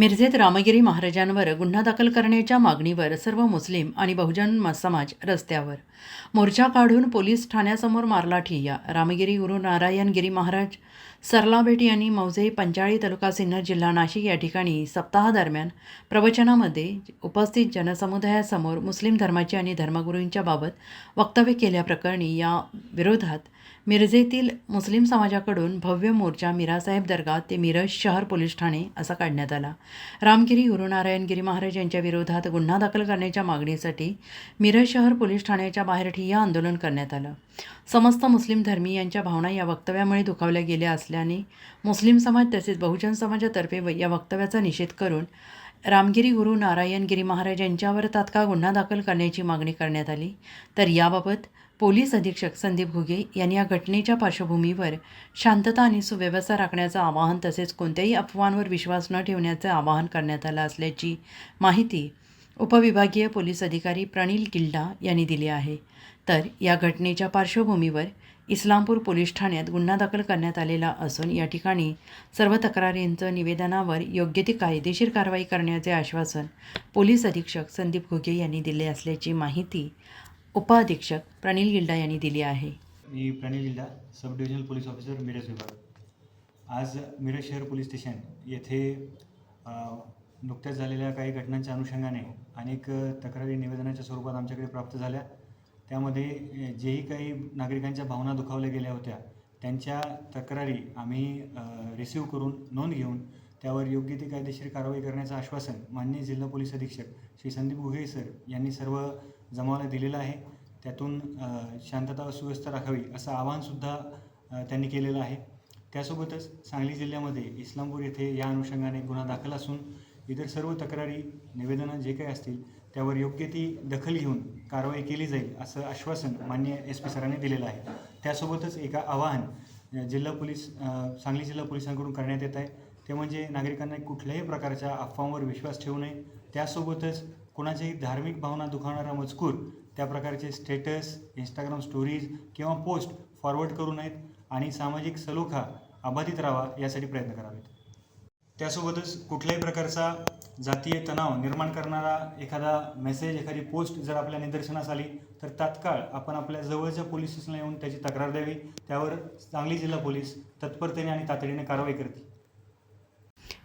मिरजेत रामगिरी महाराजांवर गुन्हा दाखल करण्याच्या मागणीवर सर्व मुस्लिम आणि बहुजन म- समाज रस्त्यावर. मोर्चा काढून पोलीस ठाण्यासमोर मारला ठिय्या. रामगिरी गुरु नारायण गिरी महाराज सरलाबेट यांनी मौजे पंचाळी तालुका सिन्नर जिल्हा नाशिक या ठिकाणी सप्ताहादरम्यान प्रवचनामध्ये उपस्थित जनसमुदायासमोर मुस्लिम धर्माची आणि धर्मगुरूंच्या बाबत वक्तव्य केल्याप्रकरणी या विरोधात. मिरजेतील मुस्लिम समाजाकडून भव्य मोर्चा मिरासाहेब दर्गा ते मिरज शहर पोलीस ठाणे असा काढण्यात आला. रामगिरी गुरुनारायण गिरी महाराज यांच्या विरोधात गुन्हा दाखल करण्याच्या मागणीसाठी मिरज शहर पोलीस ठाण्याच्या बाहेर ठिय्या आंदोलन करण्यात आलं. समस्त मुस्लिम धर्मीयांच्या भावना या वक्तव्यामुळे दुखावल्या गेल्या असल्याने मुस्लिम समाज तसेच बहुजन समाजातर्फे व- या वक्तव्याचा निषेध करून रामगिरी गुरु नारायणगिरी महाराज यांच्यावर तात्काळ गुन्हा दाखल करण्याची मागणी करण्यात आली. तर याबाबत पोलीस अधीक्षक संदीप घुगे यांनी या घटनेच्या पार्श्वभूमीवर शांतता आणि सुव्यवस्था राखण्याचं आवाहन तसेच कोणत्याही अफवांवर विश्वास न ठेवण्याचं आवाहन करण्यात आलं असल्याची माहिती उपविभागीय पोलीस अधिकारी प्रणील गिल्डा यांनी दिली आहे. तर या घटनेच्या पार्श्वभूमीवर इस्लामपूर पोलीस ठाण्यात गुन्हा दाखल करण्यात आलेला असून या ठिकाणी सर्व तक्रारींचं निवेदनावर योग्य ती कायदेशीर कारवाई करण्याचे आश्वासन पोलीस अधीक्षक संदीप घुगे यांनी दिले असल्याची माहिती उपअधीक्षक प्रणिल गिल्डा यांनी दिली आहे. मी Pranil Gilda sub divisional police officer Miraj विभाग. आज मिरज शहर पोलीस स्टेशन येथे नुकत्याच झालेल्या काही घटनांच्या अनुषंगाने अनेक तक्रारी निवेदनाच्या स्वरूपात आमच्याकडे प्राप्त झाल्या. त्यामध्ये जेही काही नागरिकांच्या भावना दुखावल्या गेल्या होत्या त्यांच्या तक्रारी आम्ही रिसीव करून नोंद घेऊन त्यावर योग्य ती कायदेशीर कारवाई करण्याचं आश्वासन माननीय जिल्हा पोलीस अधीक्षक श्री संदीप घुगे सर यांनी सर्व जमावाला दिलेलं आहे. त्यातून शांतता व सुव्यवस्था राखावी असं आवाहनसुद्धा त्यांनी केलेलं आहे. त्यासोबतच सांगली जिल्ह्यामध्ये इस्लामपूर येथे या अनुषंगाने गुन्हा दाखल असून इतर सर्व तक्रारी निवेदनं जे काही असतील त्यावर योग्य ती दखल घेऊन कारवाई केली जाईल असं आश्वासन मान्य एस पी सरांनी दिलेलं आहे. त्यासोबतच एका आवाहन जिल्हा पोलीस सांगली जिल्हा पोलिसांकडून करण्यात येत आहे. ते म्हणजे नागरिकांना कुठल्याही प्रकारच्या अफवांवर विश्वास ठेवू नये. त्यासोबतच कोणाच्याही धार्मिक भावना दुखावणारा मजकूर त्या प्रकारचे स्टेटस इंस्टाग्राम स्टोरीज किंवा पोस्ट फॉरवर्ड करू नयेत आणि सामाजिक सलोखा अबाधित राहावा यासाठी प्रयत्न करावेत. त्यासोबतच कुठल्याही प्रकारचा जातीय तणाव निर्माण करणारा एखादा मेसेज एखादी पोस्ट जर आपल्या निदर्शनास आली तर तात्काळ आपण आपल्या जवळच्या पोलीस स्टेशनला येऊन त्याची तक्रार द्यावी. त्यावर सांगली जिल्हा पोलीस तत्परतेने आणि तातडीने कारवाई करतील.